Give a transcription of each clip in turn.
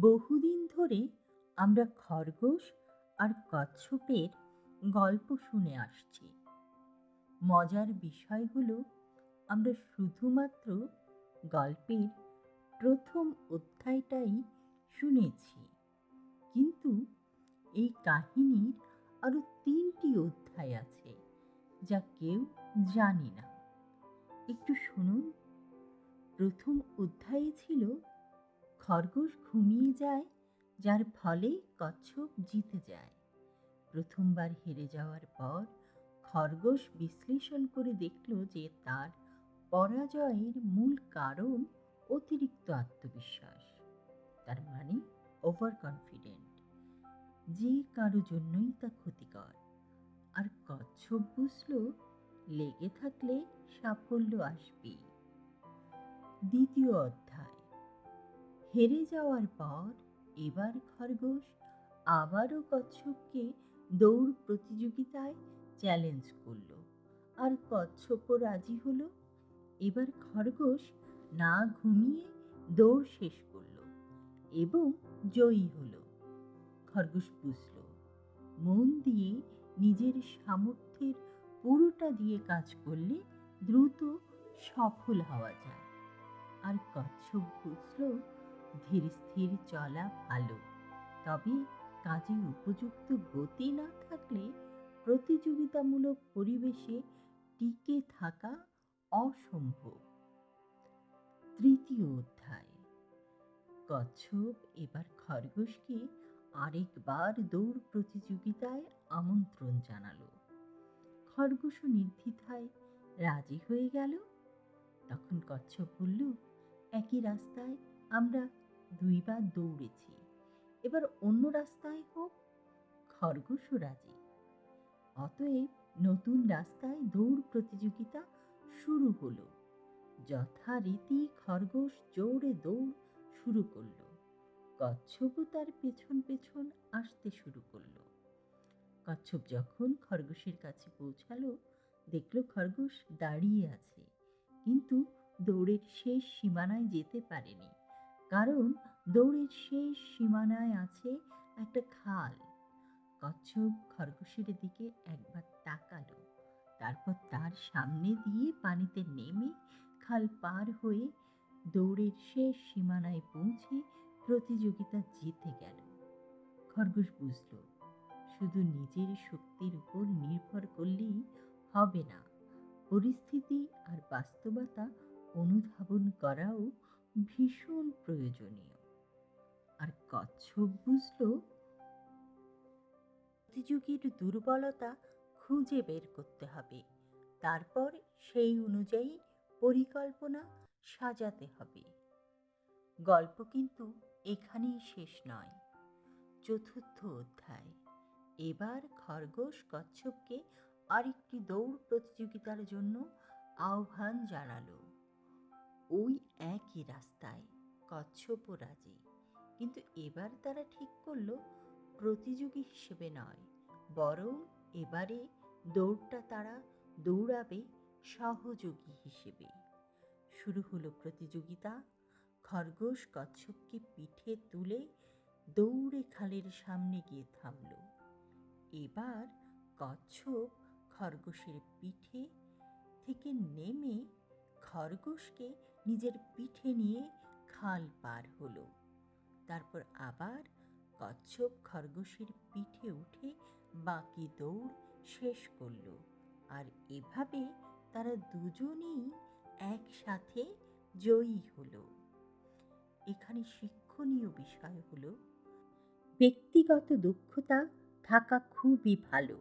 বহুদিন ধরে আমরা খরগোশ আর কচ্ছপের গল্প শুনে আসছি। মজার বিষয় হলো, আমরা শুধুমাত্র গল্পের প্রথম অধ্যায়টাই শুনেছি। কিন্তু এই কাহিনীর আরও তিনটি অধ্যায় আছে, যা কেউ জানে না। একটু শুনুন। প্রথম অধ্যায়ে ছিল খরগোশ ঘুমিয়ে যায়, যার ফলে কচ্ছপ জিতে যায়। প্রথমবার হেরে যাওয়ার পর খরগোশ বিশ্লেষণ করে দেখল যে তার পরাজয়ের মূল কারণ অতিরিক্ত আত্মবিশ্বাস। তার মানে ওভার কনফিডেন্ট যে কারও জন্যই তা ক্ষতিকর। আর কচ্ছপ বুঝল, লেগে থাকলে সাফল্য আসবেই। দ্বিতীয় হেরে যাওয়ার পর এবার খরগোশ আবারও কচ্ছপকে দৌড় প্রতিযোগিতায় চ্যালেঞ্জ করল। আর কচ্ছপও রাজি হলো। এবার খরগোশ না ঘুমিয়ে দৌড় শেষ করল এবং জয়ী হলো। খরগোশ বুঝল, মন দিয়ে নিজের সামর্থ্যের পুরোটা দিয়ে কাজ করলে দ্রুত সফল হওয়া যায়। আর কচ্ছপ বুঝল ধীর স্থির চলা ভালো। তবে কাজে উপযুক্ত গতি না থাকলে প্রতিযোগিতামূলক পরিবেশে টিকে থাকা অসম্ভব। তৃতীয় অধ্যায়। কচ্ছপ এবার খরগোশকে আরেকবার দৌড় প্রতিযোগিতায় আমন্ত্রণ জানালো। খরগোশও নির্দ্বিধায় রাজি হয়ে গেল। তখন কচ্ছপ বলল, একই রাস্তায় আমরা দুইবার দৌড়েছি। এবার অন্য রাস্তায় হোক, খরগোশও রাজি। অতএব নতুন রাস্তায় দৌড় প্রতিযোগিতা শুরু হলো। যথারীতি খরগোশ জোরে দৌড় শুরু করল। কচ্ছপও তার পেছন পেছন আসতে শুরু করল। কচ্ছপ যখন খরগোশের কাছে পৌঁছালো, দেখল খরগোশ দাঁড়িয়ে আছে, কিন্তু দৌড়ের শেষ সীমানায় যেতে পারেনি। কারণ দৌড়ের শেষ সীমানায় আছে একটা খাল। কচ্ছপ খরগোশের দিকে একবার তাকালো। তারপর তার সামনে দিয়ে পানিতে নেমে খাল পার হয়ে দৌড়ের শেষ সীমানায় পৌঁছে প্রতিযোগিতা জিতে গেল। খরগোশ বুঝল, শুধু নিজের শক্তির উপর নির্ভর করলেই হবে না। পরিস্থিতি আর বাস্তবতা অনুধাবন করাও ভীষণ প্রয়োজনীয়। আর কচ্ছপ বুঝল, প্রতিযোগীর দুর্বলতা খুঁজে বের করতে হবে। তারপর সেই অনুযায়ী পরিকল্পনা সাজাতে হবে। গল্প কিন্তু এখানেই শেষ নয়। চতুর্থ অধ্যায়। এবার খরগোশ কচ্ছপকে আরেকটি দৌড় প্রতিযোগিতার জন্য আহ্বান জানালো। ওই একই রাস্তায় কচ্ছপও রাজি কিন্তু এবার তারা ঠিক করল, প্রতিযোগী হিসেবে নয়, বরং এবারে দৌড়টা তারা দৌড়াবে সহযোগী হিসেবে। শুরু হলো প্রতিযোগিতা। খরগোশ কচ্ছপকে পিঠে তুলে দৌড়ে খালের সামনে গিয়ে থামল। এবার কচ্ছপ খরগোশের পিঠে থেকে নেমে খরগোশকে নিজের পিঠে নিয়ে খাল পার হলো। তারপর আবার কচ্ছপ খরগোশের পিঠে উঠে বাকি দৌড় শেষ করল। আর এভাবে তারা দুজনেই একসাথে জয়ী হলো। এখানে শিক্ষণীয় বিষয় হলো, ব্যক্তিগত দক্ষতা থাকা খুবই ভালো,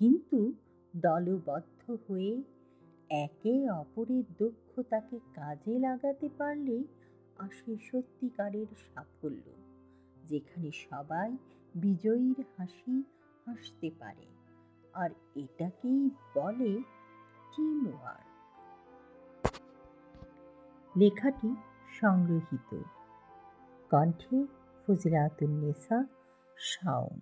কিন্তু দলবদ্ধ হয়ে একে অপরের দক্ষতাকে কাজে লাগাতে পারলেই আসে সত্যিকারের সাফল্য, যেখানে সবাই বিজয়ীর হাসি হাসতে পারে। আর এটাকেই বলে টিমওয়ার্ক লেখাটি সংগৃহীত। কণ্ঠে ফজিলাতুন্নেসা শাওন